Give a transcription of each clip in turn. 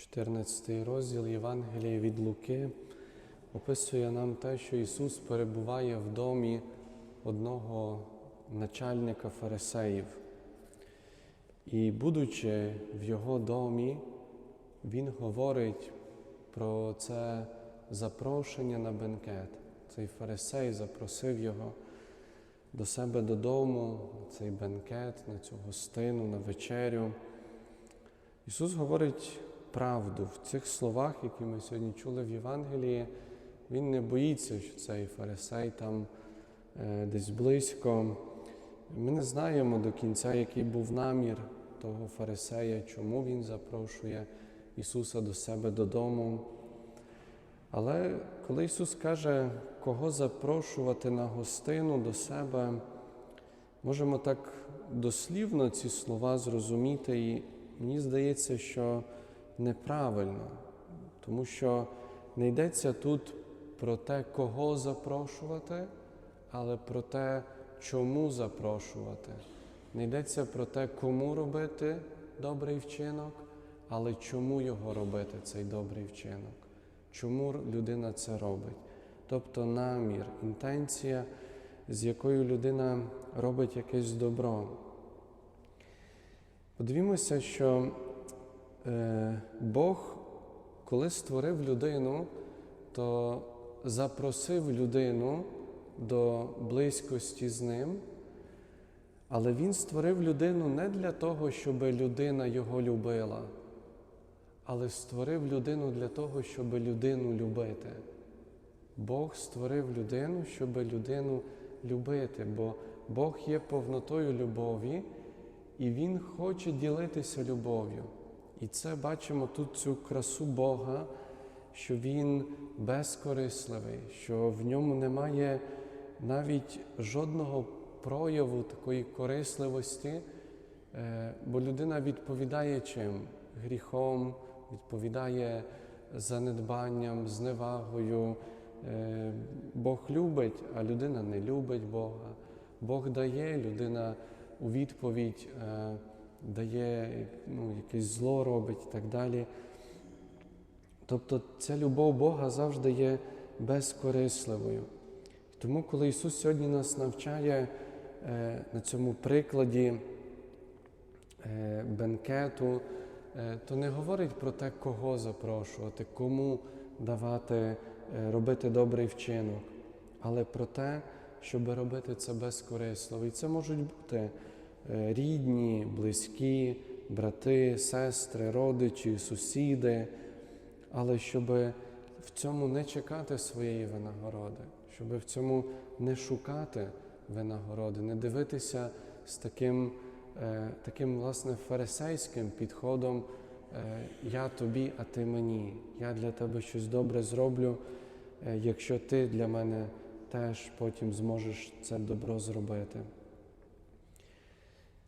14 розділ Євангелія від Луки описує нам те, що Ісус перебуває в домі одного начальника фарисеїв. І, будучи в його домі, Він говорить про це запрошення на бенкет. Цей фарисей запросив його до себе додому, на цей бенкет, на цю гостину, на вечерю. Ісус говорить правду в цих словах, які ми сьогодні чули в Євангелії. Він не боїться, що цей фарисей там е, десь близько. Ми не знаємо до кінця, який був намір того фарисея, чому він запрошує Ісуса до себе додому. Але коли Ісус каже, кого запрошувати на гостину до себе, можемо так дослівно ці слова зрозуміти, і мені здається, що неправильно, тому що не йдеться тут про те, кого запрошувати, але про те, чому запрошувати. Не йдеться про те, кому робити добрий вчинок, але чому його робити, цей добрий вчинок, чому людина це робить. Тобто намір, інтенція, з якою людина робить якесь добро. Подивімося, що Бог, коли створив людину, то запросив людину до близькості з ним, але Він створив людину не для того, щоб людина його любила, але створив людину для того, щоб людину любити. Бог створив людину, щоб людину любити, бо Бог є повнотою любові, і Він хоче ділитися любов'ю. І це бачимо тут цю красу Бога, що Він безкорисливий, що в ньому немає навіть жодного прояву такої корисливості, е, бо людина відповідає чим? Гріхом, відповідає занедбанням, зневагою. Е, Бог любить, а людина не любить Бога. Бог дає, людина у відповідь е, дає ну, якесь зло робить і так далі. Тобто ця любов Бога завжди є безкорисливою. Тому, коли Ісус сьогодні нас навчає е, на цьому прикладі е, бенкету, е, то не говорить про те, кого запрошувати, кому давати, е, робити добрий вчинок, але про те, щоб робити це безкорисливо. І це можуть бути рідні, близькі, брати, сестри, родичі, сусіди, але щоб в цьому не чекати своєї винагороди, щоб в цьому не шукати винагороди, не дивитися з таким, е, таким власне фарисейським підходом. е, Я тобі, а ти мені. Я для тебе щось добре зроблю, е, якщо ти для мене теж потім зможеш це добро зробити.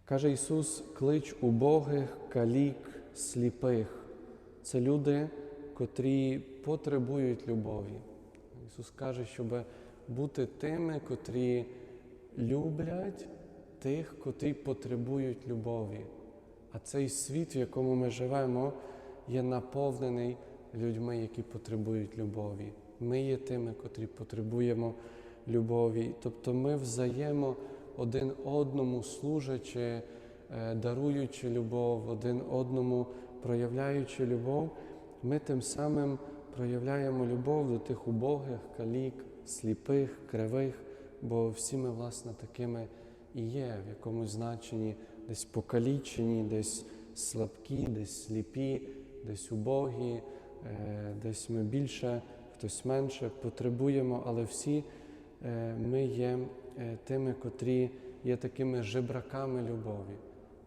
Каже Ісус, клич убогих, калік, сліпих. Це люди, котрі потребують любові. Ісус каже, щоб бути тими, котрі люблять тих, котрі потребують любові. А цей світ, в якому ми живемо, є наповнений людьми, які потребують любові. Ми є тими, котрі потребуємо любові. Тобто ми взаємо один одному служачи, е, даруючи любов, один одному проявляючи любов, ми тим самим проявляємо любов до тих убогих, калік, сліпих, кривих, бо всі ми, власне, такими і є, в якомусь значенні десь покалічені, десь слабкі, десь сліпі, десь убогі, е, десь ми більше, хтось менше потребуємо, але всі ми є е, тими, котрі є такими жебраками любові.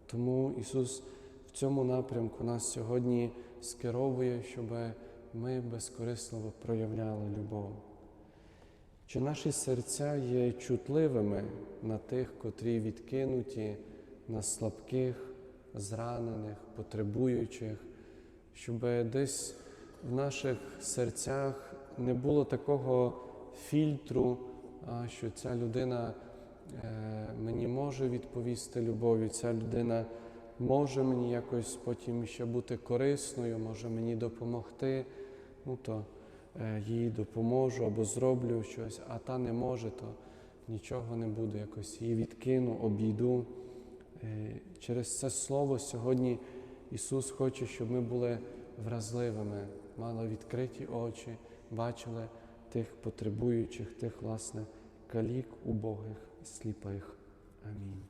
Тому Ісус в цьому напрямку нас сьогодні скеровує, щоб ми безкорисливо проявляли любов. Чи наші серця є чутливими на тих, котрі відкинуті, на слабких, зранених, потребуючих, щоб десь в наших серцях не було такого фільтру, що ця людина е, мені може відповісти любов'ю, ця людина може мені якось потім ще бути корисною, може мені допомогти, ну то е, їй допоможу або зроблю щось, а та не може, то нічого не буде, якось її відкину, обійду. Е, Через це слово сьогодні Ісус хоче, щоб ми були вразливими, мали відкриті очі, бачили тих потребуючих, тих, власне, калік, убогих, сліпих. Амінь.